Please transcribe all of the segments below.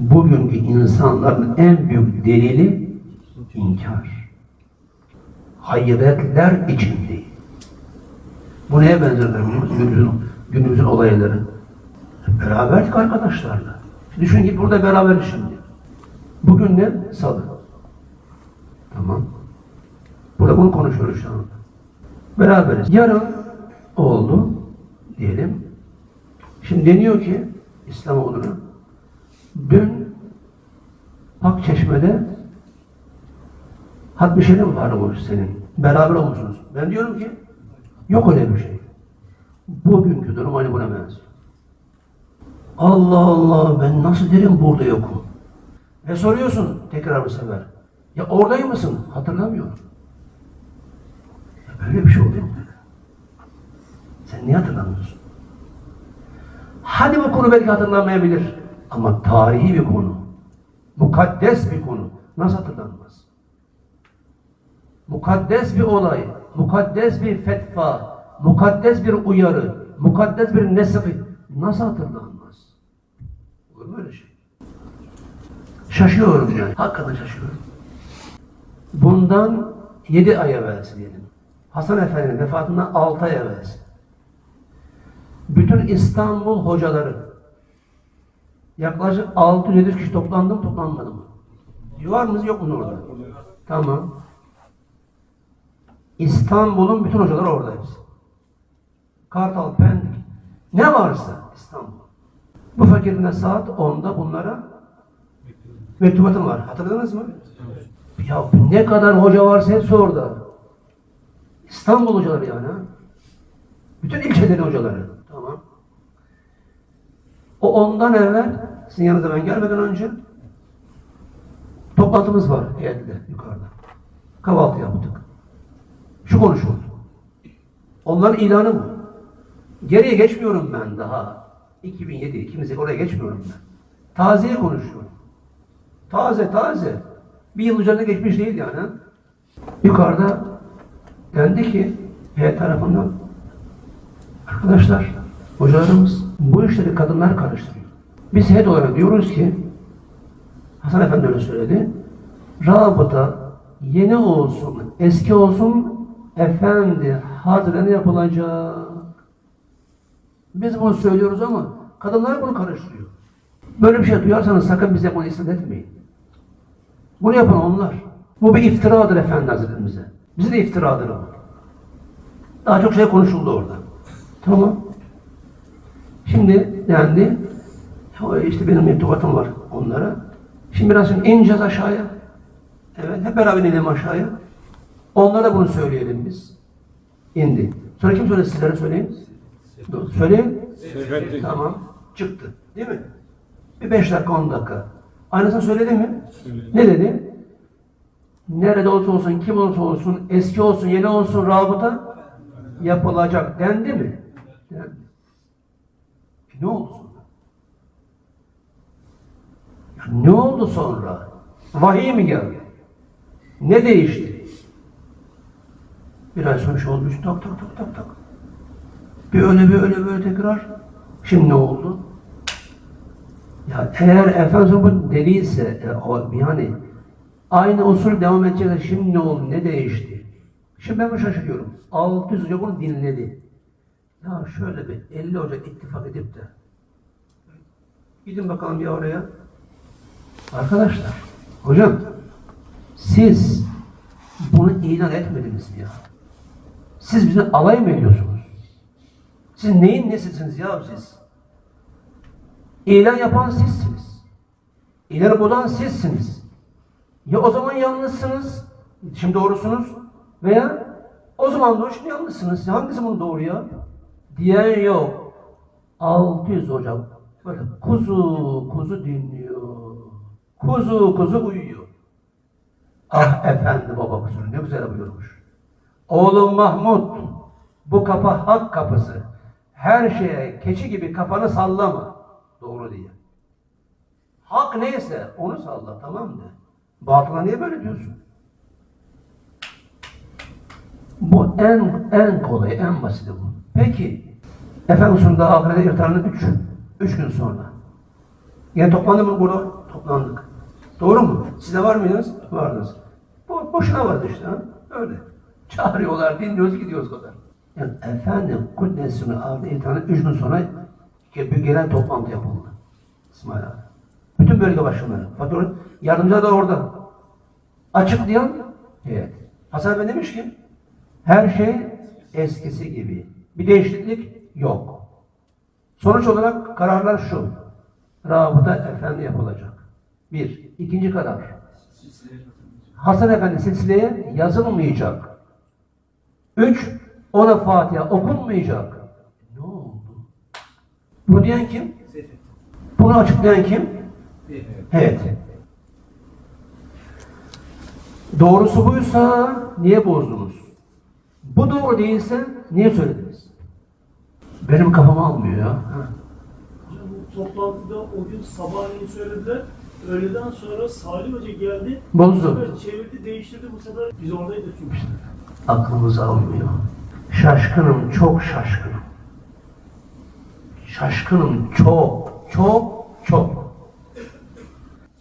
bugünkü insanların en büyük delili inkar. Hayretler içindeyiz. Bu neye benzer? Günümüzün, günümüzün olayları. Beraberdik arkadaşlarla. Düşün ki burada beraber şimdi. Bugün ne? Salı. Tamam. Burada bunu konuşuyoruz şu anda. Beraberiz. Yarın oldu diyelim. Şimdi deniyor ki İslamoğlu'na dün Akçeşme'de Hatmi Şerif varmış senin. Beraber olmuşsunuz. Ben diyorum ki yok öyle bir şey. Bugünkü durum hani buna. Allah Allah ben nasıl derim burada yokum. Ve soruyorsun tekrar bu sefer. Ya oradayım mısın? Hatırlamıyorum. Ya böyle bir şey oluyor mu? Sen niye hatırlamıyorsun? Hadi bu konu belki hatırlanmayabilir. Ama tarihi bir konu. Mukaddes bir konu. Nasıl hatırlanmaz? Mukaddes bir olay, mukaddes bir fetva, mukaddes bir uyarı, mukaddes bir nesri nasıl hatırlanmaz? Olur mu şey? Şaşıyorum yani. Hakikaten şaşıyorum. Bundan yedi ay evvelsi diyelim. Hasan Efendi'nin vefatından altı ay evvelsi. Bütün İstanbul hocaları yaklaşık 600-700 kişi toplandı mı toplanmadı mı? Var mıyız yok mu orada? Tamam. İstanbul'un bütün hocaları orada hepsi. Kartal, Pendik, ne varsa İstanbul. Bu fakirine saat 10'da bunlara mektubatım var. Hatırladınız mı? Ya ne kadar hoca varsa hepsi orada. İstanbul hocaları yani. ha. Bütün ilçelerin hocaları. Ondan evvel sizin yanınıza ben gelmeden önce toplantımız var evde yukarıda. Kahvaltı yaptık. Şu konuşuldu. Onların ilanı bu. Geriye geçmiyorum ben daha. 2007, 2008 oraya geçmiyorum ben. Tazeyi konuşuyorum. Taze, taze. Bir yıl üzerinde geçmiş değil yani. Yukarıda dendi ki heyet tarafından arkadaşlar, hocalarımız bu işleri kadınlar karıştırıyor. Biz heyet olarak diyoruz ki Hasan Efendi öyle söyledi. Rabıta yeni olsun, eski olsun efendi hazırlanı yapılacak. Biz bunu söylüyoruz ama kadınlar bunu karıştırıyor. Böyle bir şey duyarsanız sakın bize bunu istat etmeyin. Bunu yapan onlar. Bu bir iftiradır Efendi Hazretlerimize. Bize de iftiradır o. Daha çok şey konuşuldu orada. Tamam. Şimdi dendi. İşte benim mektubatım var onlara. Şimdi biraz şimdi ineceğiz aşağıya. Evet, hep beraber inelim aşağıya. Onlara bunu söyleyelim biz. İndi. Sonra kim söyledi sizlere söyleyin? Dur, Söyleyin. Seyfettin. Tamam. Çıktı. Değil mi? Bir beş dakika, on dakika. Aynısını söyledi mi? Söyledi. Ne dedi? Nerede olsa olsun, kim olursa olsun, eski olsun, yeni olsun rabıta yapılacak dendi mi? Dendi. E ne oldu sonra? Ya ne oldu sonra? Vahiy mi geldi? Ne değişti? Bir ay sonra şey olmuş, tak tak tak tak tak. Bir öyle bir öyle böyle tekrar. Şimdi ne oldu? Ya eğer Efendimiz bu dediyse, e, yani aynı usul devam edecekse şimdi ne oldu, ne değişti? Şimdi ben şaşırıyorum. 600 hoca dinledi. Ya şöyle bir 50 hoca ittifak edip de gidin bakalım bir oraya. Arkadaşlar, hocam siz bunu ilan etmediniz ya? Siz bizi alay mı ediyorsunuz? Siz neyin nesisiniz ya siz? İlan yapan sizsiniz. İlanı bozan sizsiniz. Ya o zaman yanlışsınız, şimdi doğrusunuz veya o zaman doğru şimdi yanlışsınız. Hangisi bunu doğru ya? Diyen yok. 600 hocam böyle kuzu kuzu dinliyor. Kuzu kuzu uyuyor. Ah efendi baba kuzu ne güzel buyurmuş. Oğlum Mahmut bu kapı hak kapısı. Her şeye keçi gibi kafanı sallama. Doğru diye. Hak neyse onu salla tamam mı? Batıla niye böyle diyorsun? Bu en en kolay, en basiti bu. Peki, Efendimiz sonunda ahirete irtiharının üç, üç gün sonra. Yine toplandı mı burada? Toplandık. Doğru mu? Siz var mıydınız? Vardınız. Bo boşuna vardı işte. Ha? Öyle. Çağırıyorlar, dinliyoruz, gidiyoruz kadar. Yani efendim Kuddes'ini aldı imtihanı üç gün sonra bir genel toplantı yapıldı. İsmail abi. Bütün bölge başkanları. Fatura yardımcılar da orada. Açıklayan evet. Hasan Efendi demiş ki her şey eskisi gibi. Bir değişiklik yok. Sonuç olarak kararlar şu. Rabıta efendi yapılacak. Bir. İkinci karar. Hasan Efendi silsileye yazılmayacak. Üç. Ona Fatiha okunmayacak. Ne oldu? Bunu diyen kim? Bunu açıklayan kim? Evet. Doğrusu buysa niye bozdunuz? Bu doğru değilse niye söylediniz? Benim kafam almıyor ya. Ha. Hocam bu toplantıda o gün sabahleyin söylediler. Öğleden sonra Salih Hoca geldi. Bozdu. Bu sefer çevirdi, değiştirdi. Bu sefer biz oradaydık çünkü. Aklımız almıyor. Şaşkınım, çok şaşkınım. Şaşkınım, çok, çok, çok.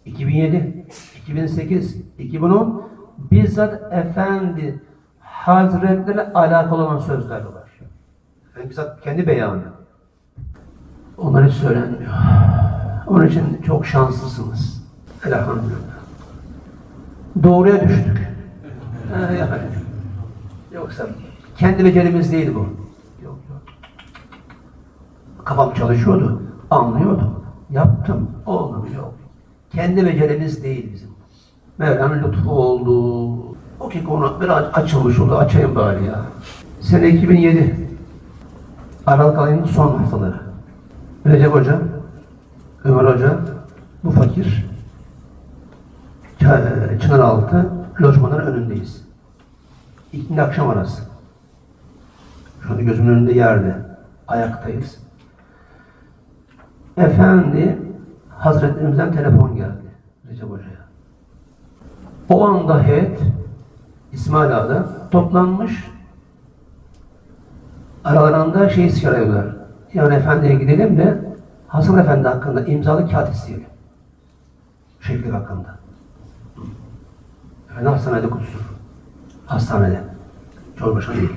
2007, 2008, 2010 bizzat Efendi Hazretleri alakalı olan sözler var. Yani bizzat kendi beyanı. Onlar hiç söylenmiyor. Onun için çok şanslısınız. Elhamdülillah. Doğruya düştük. Ha, yani. Yoksa kendi becerimiz değil bu. Yok yok. Kafam çalışıyordu. Anlıyordum. Yaptım. Oldu mu? Yok. Kendi becerimiz değil bizim. Mevla'nın lütfu oldu. O ki konu biraz açılmış oldu. Açayım bari ya. Sene 2007. Aralık ayının son haftaları. Recep Hoca, Ömer Hoca, bu fakir. Ç- Çınaraltı lojmanların önündeyiz. İkindi akşam arası. Şu anda gözümün önünde yerde. Ayaktayız. Efendi Hazretlerimizden telefon geldi Recep Hoca'ya. O anda heyet İsmail Ağa'da toplanmış. Aralarında şey çıkarıyorlar. Yani efendiye gidelim de Hasan Efendi hakkında imzalı kağıt isteyelim. Şekli hakkında. Efendi hastanede kutsun. Hastanede. Cumhurbaşkanı değil.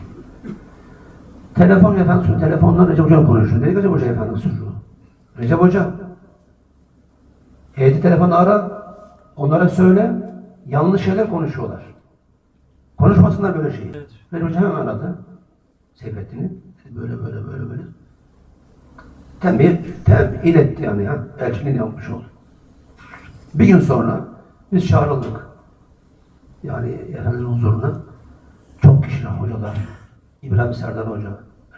Telefon efendim, telefonla Recep Hoca konuşuyor. Dedi Recep Hoca efendim suçlu. Recep Hoca, heyeti telefonu ara, onlara söyle, yanlış şeyler konuşuyorlar. Konuşmasınlar böyle şeyi. Evet. Recep Hoca hemen aradı. Seyfettin'i. Böyle böyle böyle böyle. Tembih, tembih iletti yani ya. Elçiliğini yapmış oldu. Bir gün sonra biz çağrıldık. Yani Efendimizin huzuruna çok kişiler, hocalar, İbrahim Serdar Hoca,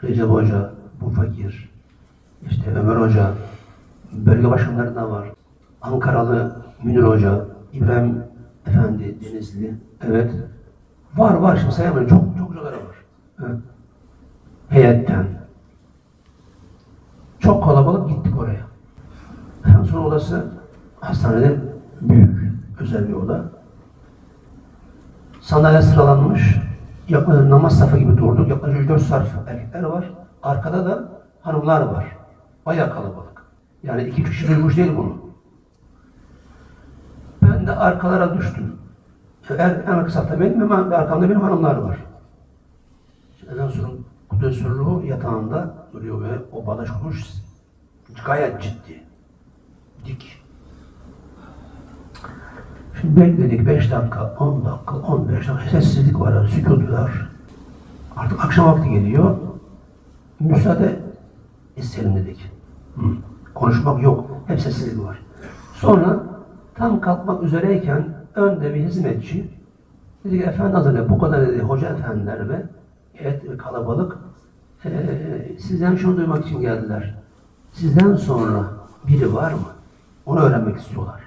Recep Hoca, bu fakir, işte Ömer Hoca, bölge başkanlarından var. Ankaralı Münir Hoca, İbrahim Efendi Denizli, evet. Var var şimdi sayamayın, çok çok hocalar var. Evet. Heyetten. Çok kalabalık gittik oraya. En son odası hastanede büyük, özel bir oda. Sandalye sıralanmış. Yaklaşık namaz safı gibi durduk. Yaklaşık 4 sarf erkekler var. Arkada da hanımlar var. Bayağı kalabalık. Yani iki kişi duymuş değil bunu. Ben de arkalara düştüm. En, en safta benim ama arkamda benim hanımlar var. Ondan sonra Kudüs Sürruhu yatağında duruyor ve o bağdaş kurmuş gayet ciddi. Dik. Şimdi bekledik 5 dakika, 10 dakika, 15 dakika sessizlik var, sükut var. Artık akşam vakti geliyor. Müsaade isteyelim dedik. Hı. Konuşmak yok. Hep sessizlik var. Sonra tam kalkmak üzereyken önde bir hizmetçi dedi ki efendi hazretleri bu kadar dedi hoca efendiler ve evet ve kalabalık eee, sizden şunu duymak için geldiler. Sizden sonra biri var mı? Onu öğrenmek istiyorlar.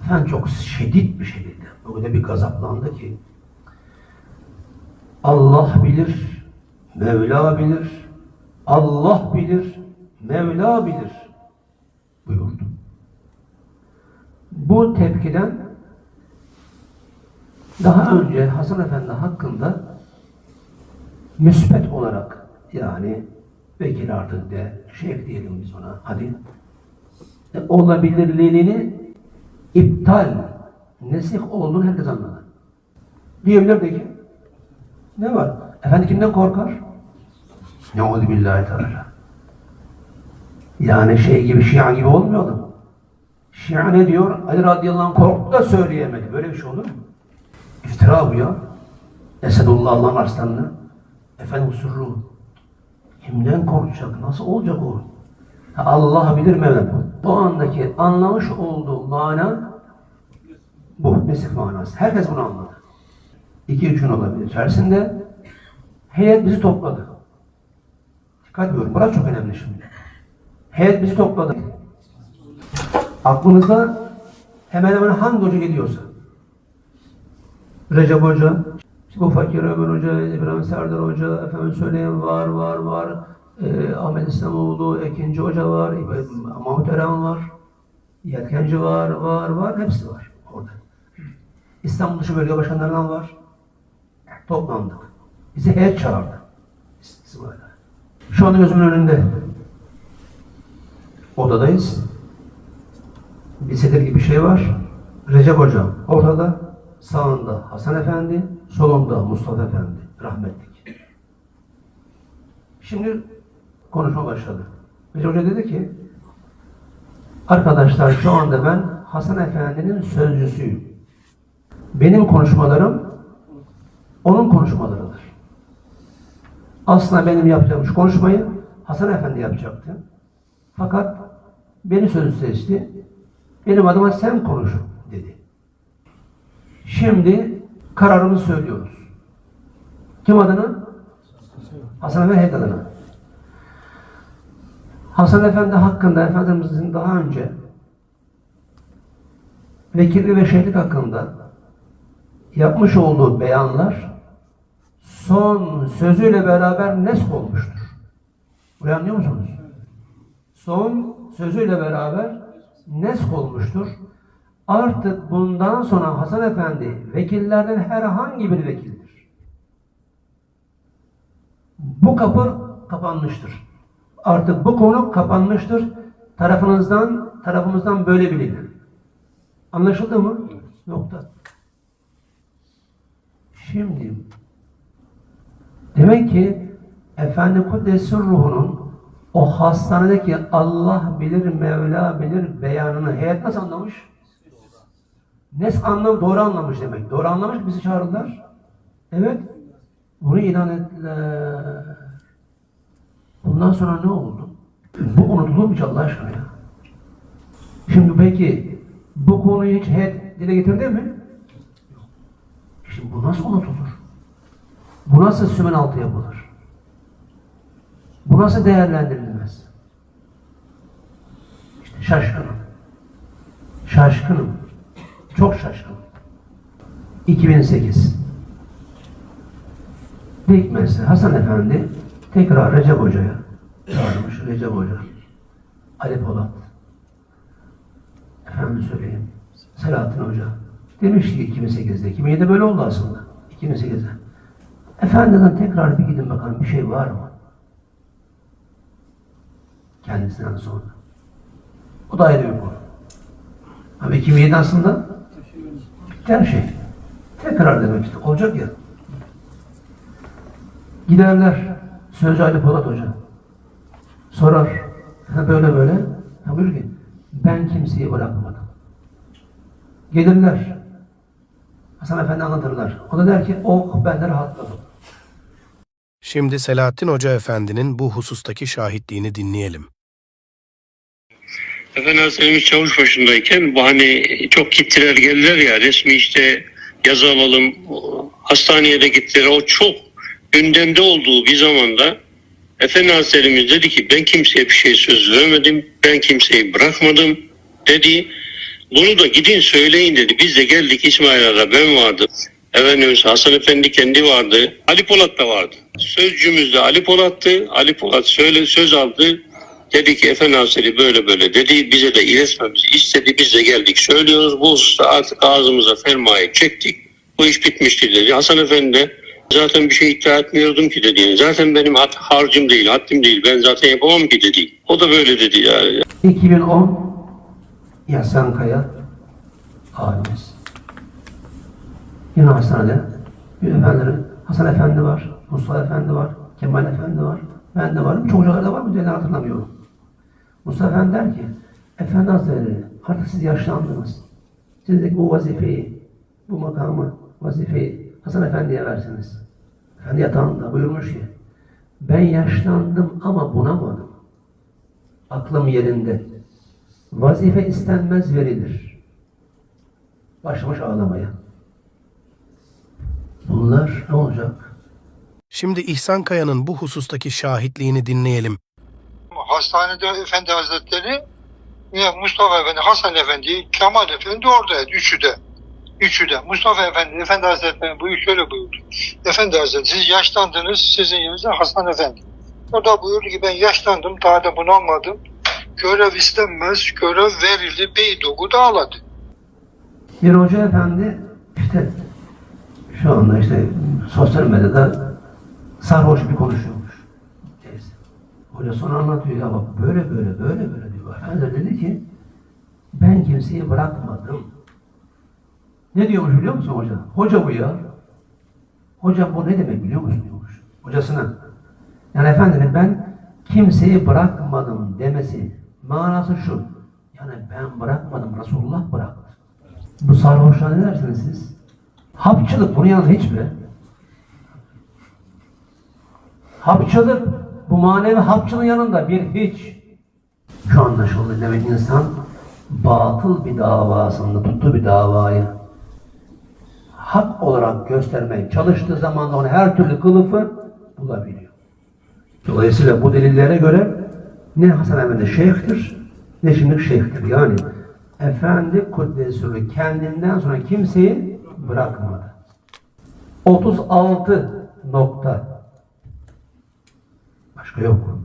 Efendim çok şiddet bir şekilde. Kadar bir gazaplandı ki Allah bilir, Mevla bilir, Allah bilir, Mevla bilir buyurdu. Bu tepkiden daha önce Hasan Efendi hakkında müspet olarak yani vekil artık de şey diyelim biz ona hadi e, olabilirliğini iptal, nesih olduğunu herkes anladı. Diyebilirdi ki ne var? Efendi kimden korkar? Neuzu billahi teala. Yani şey gibi, Şia gibi olmayalım. Şia ne diyor? Ali radıyallahu anh korktu da söyleyemedi. Böyle bir şey olur mu? İftira bu ya. Esedullah Allah'ın arslanını. Efendim sürru. Kimden korkacak? Nasıl olacak o? Allah bilir Mevlam. Bu andaki anlamış olduğu mana bu. Nesih manası. Herkes bunu anladı. İki üç gün olabilir. İçerisinde heyet bizi topladı. Dikkat ediyorum. Burası çok önemli şimdi. Heyet bizi topladı. Aklınızda hemen hemen hangi hoca geliyorsa Recep Hoca, bu Fakir Ömer Hoca, İbrahim Serdar Hoca, efendim söyleyen var, var, var. Ee, Ahmet İslamoğlu, Ekinci Hoca var, Mahmut Eren var, Yetkenci var, var, var. Hepsi var orada. İstanbul dışı bölge başkanlarından var. Toplandık. Bizi heyet çağırdı. İsmail'e. Şu anda gözümün önünde. Odadayız. Bir sedir gibi bir şey var. Recep Hocam ortada. Sağında Hasan Efendi, solunda Mustafa Efendi. Rahmetlik. Şimdi konuşma başladı. Recep Hoca dedi ki Arkadaşlar şu anda ben Hasan Efendi'nin sözcüsüyüm. Benim konuşmalarım onun konuşmalarıdır. Aslında benim yapacağım şu konuşmayı Hasan Efendi yapacaktı. Fakat beni sözü seçti. Benim adıma sen konuş dedi. Şimdi kararımızı söylüyoruz. Kim adına? Hasan Heyet adına. Hasan Efendi hakkında Efendimizin daha önce vekillik ve şehitlik hakkında yapmış olduğu beyanlar son sözüyle beraber nesk olmuştur. Burayı anlıyor musunuz? Son sözüyle beraber nesk olmuştur. Artık bundan sonra Hasan Efendi vekillerden herhangi bir vekildir. Bu kapı kapanmıştır. Artık bu konu kapanmıştır. Tarafınızdan, tarafımızdan böyle bilin. Anlaşıldı mı? Nokta. Şimdi demek ki Efendi Kuddes'in ruhunun o hastanedeki Allah bilir, Mevla bilir beyanını heyet nasıl anlamış? Nes anlam doğru anlamış demek. Doğru anlamış bizi çağırdılar. Evet. Bunu ilan ettiler. Bundan sonra ne oldu? Bu unutulur mu Allah aşkına ya? Şimdi peki bu konuyu hiç heyet dile getirdi mi? Şimdi bu nasıl unutulur? Bu nasıl sümen altı yapılır? Bu nasıl değerlendirilmez? İşte şaşkınım. Şaşkınım. Çok şaşkınım. 2008 Dikmez'de Hasan Efendi tekrar Recep Hoca'ya çağırmış Recep Hoca. Ali Polat. Efendim söyleyeyim. Selahattin Hoca. Demiş ki 2008'de. 2007'de böyle oldu aslında. 2008'de. Efendiden tekrar bir gidin bakalım bir şey var mı? Kendisinden sonra. O da ayrı bir konu. Ama 2007 aslında her şey. Tekrar demek işte. Olacak ya. Giderler. Sözcü Ali Polat Hoca. Sorar. Ha böyle böyle. Ha buyur ki ben kimseyi bırakmadım. Gelirler. Hasan Efendi anlatırlar. O da der ki oh ben de rahatladım. Şimdi Selahattin Hoca Efendi'nin bu husustaki şahitliğini dinleyelim. Efendim Hazretlerimiz çavuş başındayken bu hani çok gittiler geldiler ya resmi işte yazı alalım hastaneye de gittiler. O çok gündemde olduğu bir zamanda Efendi Hazretlerimiz dedi ki ben kimseye bir şey söz vermedim ben kimseyi bırakmadım dedi. Bunu da gidin söyleyin dedi. Biz de geldik İsmail Ağa ben vardı Efendimiz Hasan Efendi kendi vardı Ali Polat da vardı. Sözcümüz de Ali Polat'tı. Ali Polat söyle söz aldı Dedi ki Efendi Hazretleri böyle böyle dedi. Bize de iletmemizi istedi. Biz de geldik söylüyoruz. Bu hususta artık ağzımıza fermayı çektik. Bu iş bitmiştir dedi. Hasan Efendi zaten bir şey iddia etmiyordum ki dedi. Zaten benim hat, harcım değil, haddim değil. Ben zaten yapamam ki dedi. O da böyle dedi yani. 2010 Yasan Kaya abimiz. Yine hastanede bir efendilerin Hasan Efendi var, Mustafa Efendi var, Kemal Efendi var. Ben de varım. Çocuklar da var mı diye hatırlamıyorum. Mustafa Efendi der ki, Efendi Hazretleri artık siz yaşlandınız. Sizdeki bu vazifeyi, bu makamı, vazifeyi Hasan Efendi'ye verseniz. Efendi yatağında buyurmuş ki, ben yaşlandım ama bunamadım. Aklım yerinde. Vazife istenmez verilir. Başlamış ağlamaya. Bunlar ne olacak? Şimdi İhsan Kaya'nın bu husustaki şahitliğini dinleyelim. Hastanede Efendi Hazretleri Mustafa Efendi, Hasan Efendi, Kemal Efendi oradaydı. Üçü de. Üçü de. Mustafa Efendi, Efendi Hazretleri buyur şöyle buyurdu. Efendi Hazretleri siz yaşlandınız, sizin yerinizde Hasan Efendi. O da buyurdu ki ben yaşlandım, daha da bunalmadım. Görev istenmez, görev verildi, Beydoğu dağladı. Bir hoca efendi işte şu anda işte sosyal medyada sarhoş bir konuşuyormuş. Hoca sonra anlatıyor ya bak böyle böyle böyle böyle diyor. Efendi dedi ki ben kimseyi bırakmadım. Ne diyormuş biliyor musun hoca? Hoca bu ya. Hoca bu ne demek biliyor musun diyormuş. Hocasına. Yani efendim ben kimseyi bırakmadım demesi manası şu. Yani ben bırakmadım Resulullah bıraktı. Bu sarhoşluğa ne dersiniz siz? Hapçılık bunun yanında hiç mi? Hapçılık bu manevi hapçılığın yanında bir hiç. Şu anlaşıldı demek insan batıl bir davasında tuttu bir davayı hak olarak göstermeye çalıştığı zaman onu her türlü kılıfı bulabiliyor. Dolayısıyla bu delillere göre ne Hasan Efendi şeyhtir ne şimdi şeyhtir. Yani Efendi Kuddesürü kendinden sonra kimseyi bırakmadı. 36 nokta. Başka yok.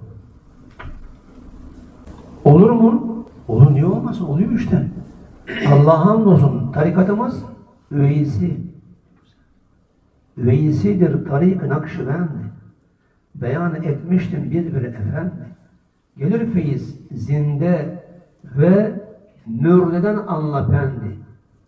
Olur mu? Olur niye olmasın? Oluyor işte. Allah'a hamdolsun tarikatımız üveyisi. Üveyisidir tarik-ı nakşibendi. Beyan etmiştim bir bir efendi. Gelir feyiz zinde ve mürdeden anla pendi.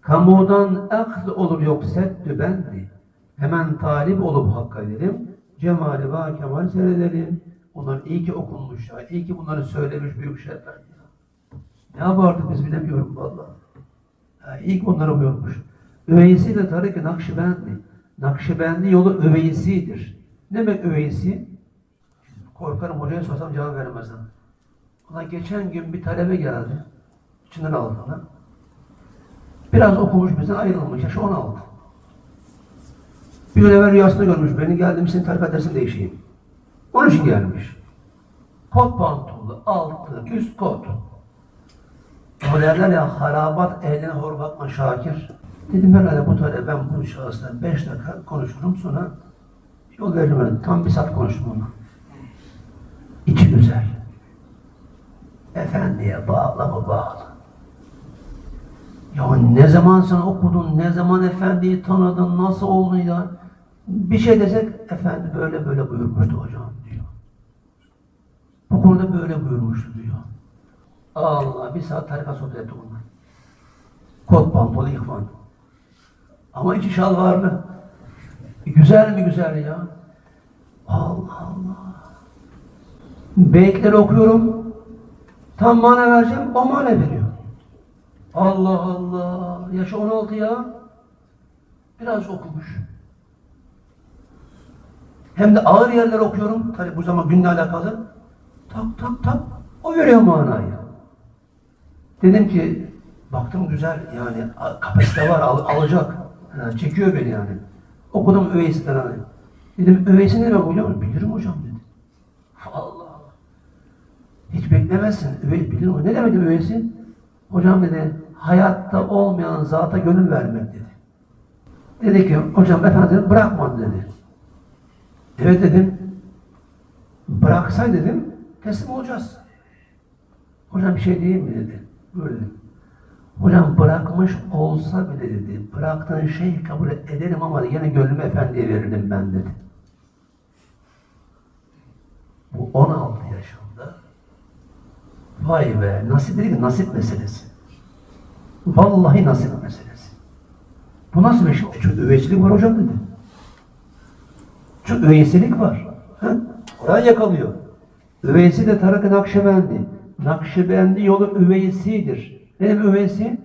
Kamudan akz olur yok seddü bendi. Hemen talip olup hakka edelim. Cemali va kemal seyredelim. Onlar iyi ki okunmuş ya. İyi ki bunları söylemiş büyük şeyler. Ya. Ne yapardık biz bilemiyorum vallahi. Ya, iyi ki onları buyurmuş. Üveysi de tarik-i Nakşibendi. Nakşibendi yolu üveysidir. Ne demek üveysi? Korkarım hocaya sorsam cevap veremezdim. Ona geçen gün bir talebe geldi. Çınar altına. Biraz okumuş bizden ayrılmış. Yaşı 16. Bir gün evvel rüyasında görmüş beni. Geldim senin tarikat dersini değişeyim. Onun için gelmiş. Kot pantollu, altı, üst kot. Ama derler ya harabat ehline hor bakma Şakir. Dedim herhalde bu talebe ben bu şahısla beş dakika konuşurum sonra yol veririm. Tam bir saat konuştum onunla. İçi güzel. Efendiye bağlı mı bağlı? Ya ne zaman sen okudun, ne zaman efendiyi tanıdın, nasıl oldu ya? Bir şey desek, efendi böyle böyle buyurmuştu hocam. Bu konuda böyle buyurmuştu diyor. Allah bir saat tarikat sohbet etti bunlar. Kot pantolu ihvan. Ama içi şalvarlı. Güzel mi güzel ya? Allah Allah. Beyitleri okuyorum. Tam mana vereceğim, o mana veriyor. Allah Allah. Yaşı 16 ya. Biraz okumuş. Hem de ağır yerler okuyorum. Tabi bu zaman günle alakalı. Tak tak tak. O veriyor manayı. Dedim ki baktım güzel yani kapasite var al- alacak. Ha, çekiyor beni yani. Okudum Üveysi'den hani. Dedim Üveysi ne demek hocam? Bilirim hocam dedi. Allah Allah. Hiç beklemezsin. Üvey bilir mi? Ne demek üveysi? Hocam dedi, hayatta olmayan zata gönül vermek dedi. Dedi ki, hocam efendim bırakmam dedi. Evet dedim. Bıraksay dedim, teslim olacağız. Hocam bir şey diyeyim mi dedi. Böyle. Hocam bırakmış olsa bile dedi, bıraktığın şeyi kabul ederim ama yine gönlümü efendiye verirdim ben dedi. Bu 16 yaşında Vay be nasip dedi ki nasip meselesi. Vallahi nasip meselesi. Bu nasıl bir şey? Çünkü üveysilik var hocam dedi. Çünkü üveysilik var. Ha? Kur'an yakalıyor. Üveysi de Tarak-ı Nakşibendi. Nakşibendi yolu üveysidir. Demek üveysi?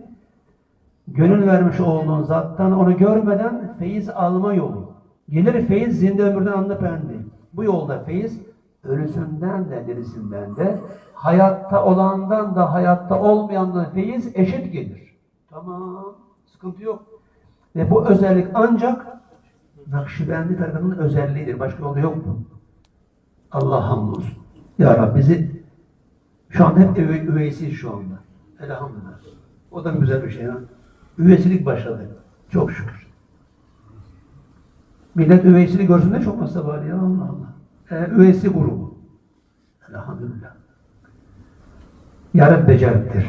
Gönül vermiş olduğun zattan onu görmeden feyiz alma yolu. Gelir feyiz zinde ömürden anla pendi. Bu yolda feyiz ölüsünden de dirisinden de hayatta olandan da hayatta olmayandan feyiz eşit gelir. Tamam. Sıkıntı yok. Ve bu özellik ancak Nakşibendi tarafının özelliğidir. Başka yolu yok mu? Allah hamdolsun. Ya Rabbi bizi şu anda hep üve, üveysiz şu anda. Elhamdülillah. O da güzel bir şey. Ha? Üveysilik başladı. Çok şükür. Millet üveysilik görsün de çok hasta var ya Allah Allah. Ee, üveysi grubu. Elhamdülillah. Ya Rabbi beceriktir.